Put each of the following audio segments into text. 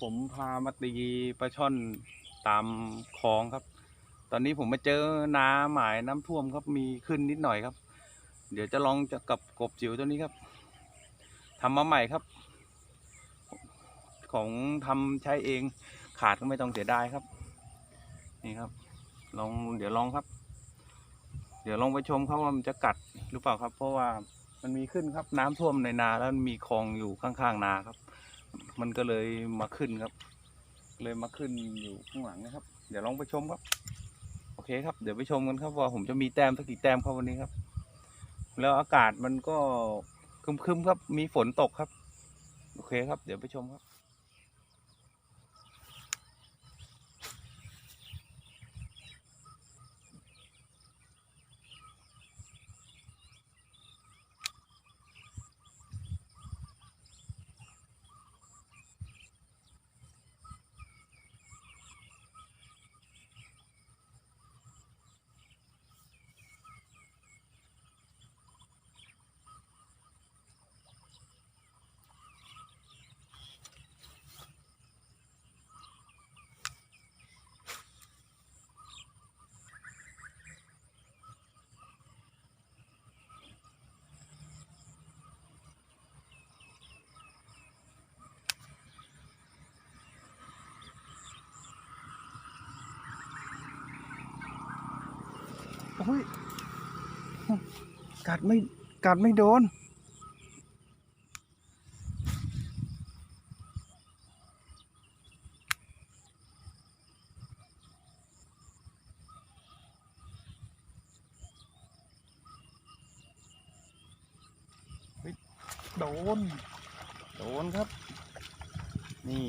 ผมพามาตีปลาช่อนตามคลองครับ ตอนนี้ผมมาเจอนาหมายน้ำท่วมครับมีขึ้นนิดหน่อยครับ เดี๋ยวจะลองจะกับกบจิ๋วตัวนี้ครับทำมาใหม่ครับ ของทำใช้เองขาดก็ไม่ต้องเสียดายครับ นี่ครับ ลองเดี๋ยวลองครับ เดี๋ยวลองไปชมครับว่ามันจะกัดหรือเปล่าครับ เพราะว่ามันมีขึ้นครับน้ำท่วมในนาแล้วมีคลองอยู่ข้างๆนาครับ มันก็เลยมาขึ้นครับ เลยมาขึ้นอยู่ข้างหลังนะครับ เดี๋ยวลองไปชมครับ โอเคครับ เดี๋ยวไปชมกันครับ ว่าผมจะมีแต้มสักกี่แต้มครับวันนี้ครับ แล้วอากาศมันก็ครึมๆครับ มีฝนตกครับ โอเคครับ เดี๋ยวไปชมครับ โอ้ยกัดไม่กัดไม่โดน โดน โดนครับ นี่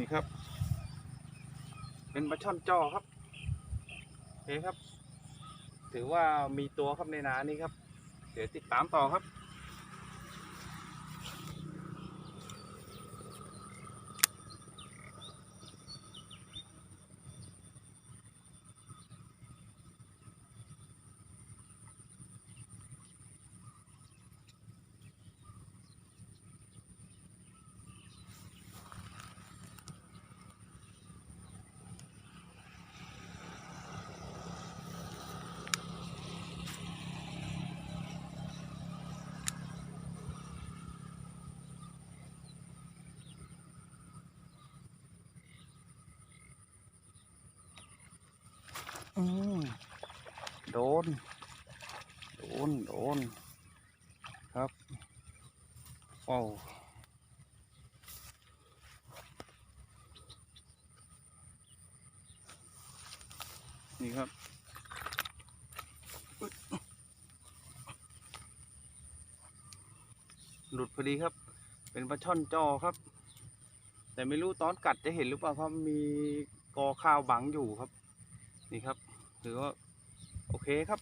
นี่ครับ เป็นปลาช่อนจอครับโอเคครับ ถือว่ามีตัวครับในนานี้ครับ เดี๋ยวติดตามต่อครับ โดน โดน โดน ครับว้าวนี่ครับหลุดพอดีครับ เป็นปลาช่อนจอครับ แต่ไม่รู้ตอนกัดจะเห็นหรือเปล่าเพราะมีกอข้าวบังอยู่ครับ นี่ครับถือว่าโอเคครับ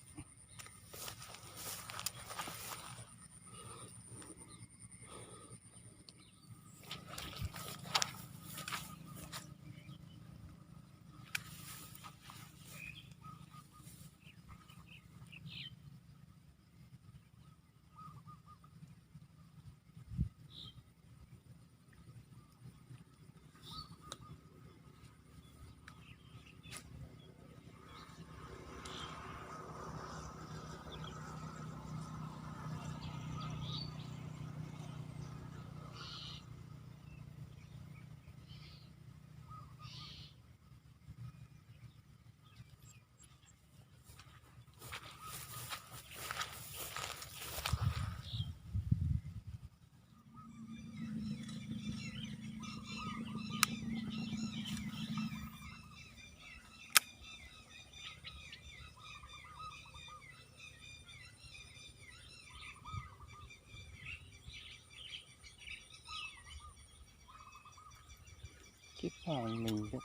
คิดว่ามันมีครับ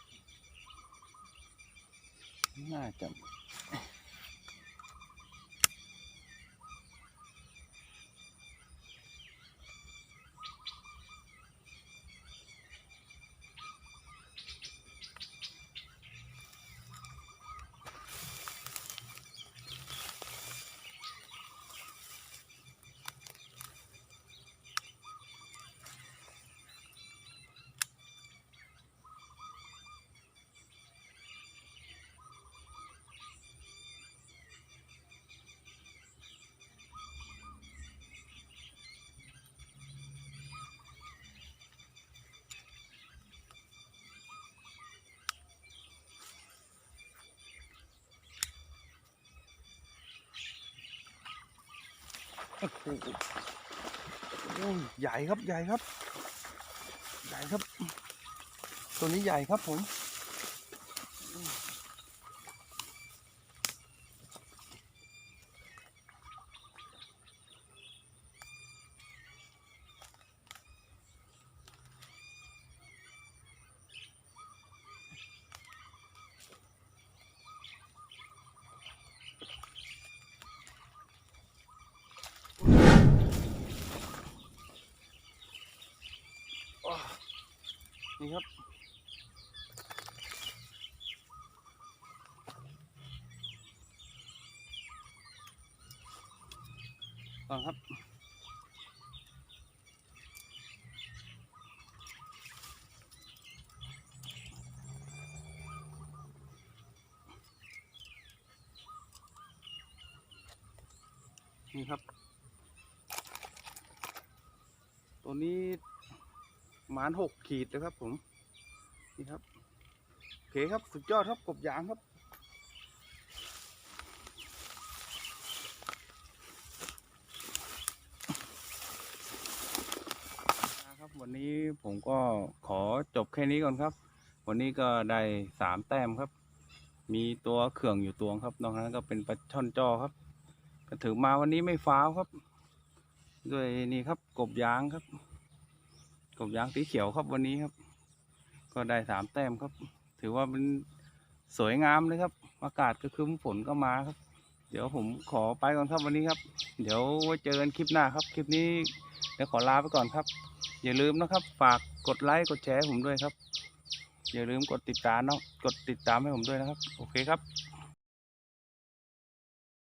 น่าจะ ใหญ่ครับใหญ่ครับ ใหญ่ครับ ตัวนี้ใหญ่ครับผม นี่ครับก่อครับนี่ครับ ตัวนี้ หมานหกขีดนะครับ ผม นี่ครับโอเคครับสุดยอดครับกบยางครับนะครับวันนี้ผมก็ขอจบแค่นี้ก่อนครับ วันนี้ก็ได้สามแต้มครับ มีตัวเขื่องอยู่ตัวครับนอกนั้นก็เป็นปลาช่อนจอครับก็ถือมาวันนี้ไม่ฟ้าวครับ ด้วยนี่ครับกบยางครับ กบยางสีเขียวครับวันนี้ครับ ก็ได้สามแต้มครับ ถือว่าเป็นสวยงามเลยครับ อากาศก็คือฝนก็มาครับ เดี๋ยวผมขอไปก่อนครับวันนี้ครับ เดี๋ยวไว้เจอกันคลิปหน้าครับ คลิปนี้เดี๋ยวขอลาไปก่อนครับ อย่าลืมนะครับ ฝากกดไลค์กดแชร์ผมด้วยครับ อย่าลืมกดติดตามเนาะกดติดตามให้ผมด้วยนะครับ โอเคครับ